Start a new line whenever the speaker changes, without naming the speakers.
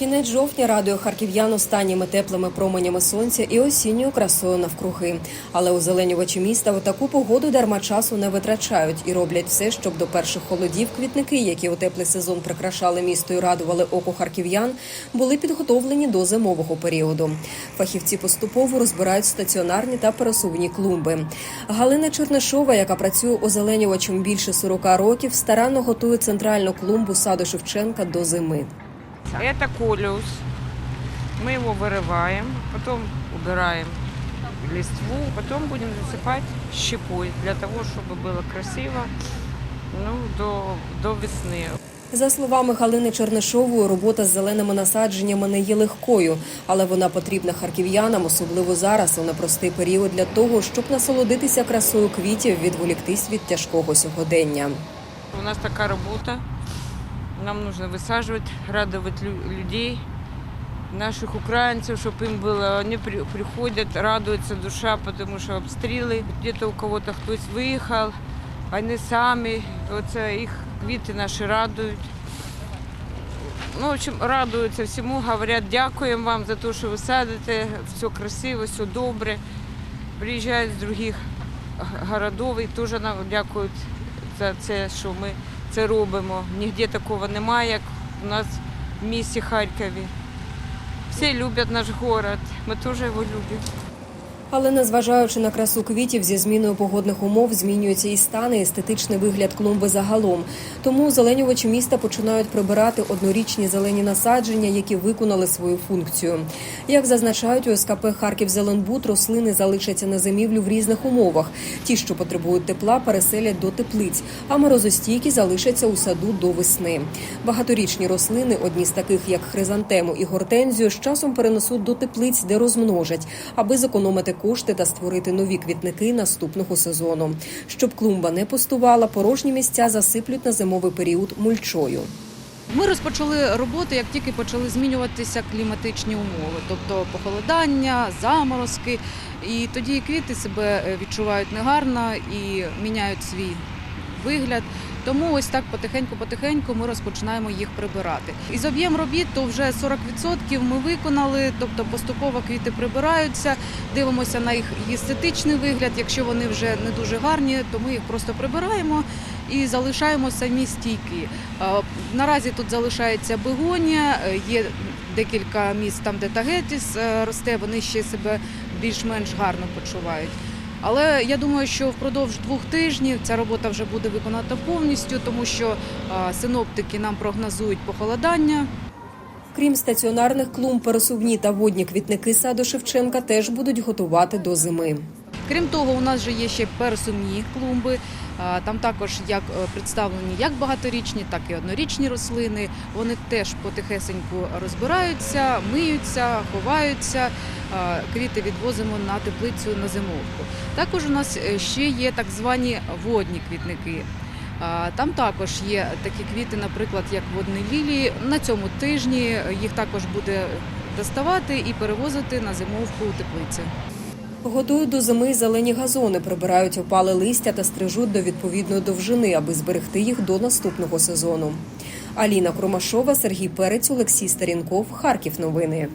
Кінець жовтня радує харків'ян останніми теплими променями сонця і осінньою красою навкруги. Але озеленювачі міста в таку погоду дарма часу не витрачають і роблять все, щоб до перших холодів квітники, які у теплий сезон прикрашали місто і радували око харків'ян, були підготовлені до зимового періоду. Фахівці поступово розбирають стаціонарні та пересувні клумби. Галина Чернишова, яка працює озеленювачем більше 40 років, старанно готує центральну клумбу саду Шевченка до зими.
Это колиус. Мы его вырываем, потом убираем листву, потом будем засыпать щепой для того, чтобы было красиво ну, до, до весны.
За словами Галини Чернишової, робота з зеленими насадженнями не є легкою, але вона потрібна харків'янам, особливо зараз у непростий період для того, щоб насолодитися красою квітів, відволіктись від тяжкого сьогодення.
У нас такая работа. Нам нужно высаживать, радовать лю- людей, наших украинцев, чтобы им было... Они при- приходят, радуется душа, потому что обстрелы. Где-то у кого-то кто-то выехал, они сами, вот э, их квиты наши радуют. Ну, в общем, радуються всему, говорят, дякуємо вам за те, що ви садите, все красиво, все добре. Приїжджають з других г- городів і теж нам дякують за це, що ми це робимо. Нігде такого немає, як у нас в місті Харкові. Всі люблять наш город, ми теж його любимо.
Але незважаючи на красу квітів, зі зміною погодних умов змінюється і стан, і естетичний вигляд клумби загалом. Тому озеленювачі міста починають прибирати однорічні зелені насадження, які виконали свою функцію. Як зазначають у СКП Харків Зеленбуд, рослини залишаться на зимівлю в різних умовах. Ті, що потребують тепла, переселять до теплиць, а морозостійкі залишаться у саду до весни. Багаторічні рослини, одні з таких як хризантему і гортензію, з часом перенесуть до теплиць, де розмножать, аби зекономити кошти та створити нові квітники наступного сезону. Щоб клумба не пустувала, порожні місця засиплють на зимовий період мульчою.
Ми розпочали роботу, як тільки почали змінюватися кліматичні умови, тобто похолодання, заморозки. І тоді квіти себе е, відчувають негарно і міняють свій вигляд. Тому ось так потихеньку-потихеньку ми розпочинаємо їх прибирати. Із об'єм робіт то вже 40% ми виконали, тобто поступово квіти прибираються, дивимося на їх естетичний вигляд. Якщо вони вже не дуже гарні, то ми їх просто прибираємо і залишаємо самі стійки. Е, Наразі тут залишається бегонія, е, є декілька місць там, де тагетіс е, росте, вони ще себе більш-менш гарно почувають. Але я думаю, що впродовж двох тижнів ця робота вже буде виконана повністю, тому що синоптики нам прогнозують похолодання.
Крім стаціонарних клумб, пересувні та водні квітники саду Шевченка теж будуть готувати до зими.
Крім того, у нас же є ще пересувні клумби. Там також як е, представлені як багаторічні, так і однорічні рослини. Вони теж потихесеньку розбираються, миються, ховаються. Квіти відвозимо на теплицю на зимовку. Також у нас е, ще є так звані водні квітники. Там також є такі квіти, наприклад, як водні лілії. На цьому тижні їх також буде доставати і перевозити на зимовку у теплиці.
Готують до зими зелені газони, прибирають опале листя та стрижуть до відповідної довжини, аби зберегти їх до наступного сезону. Аліна Кромашова, Сергій Перець, Олексій Старінков, Харків. Новини.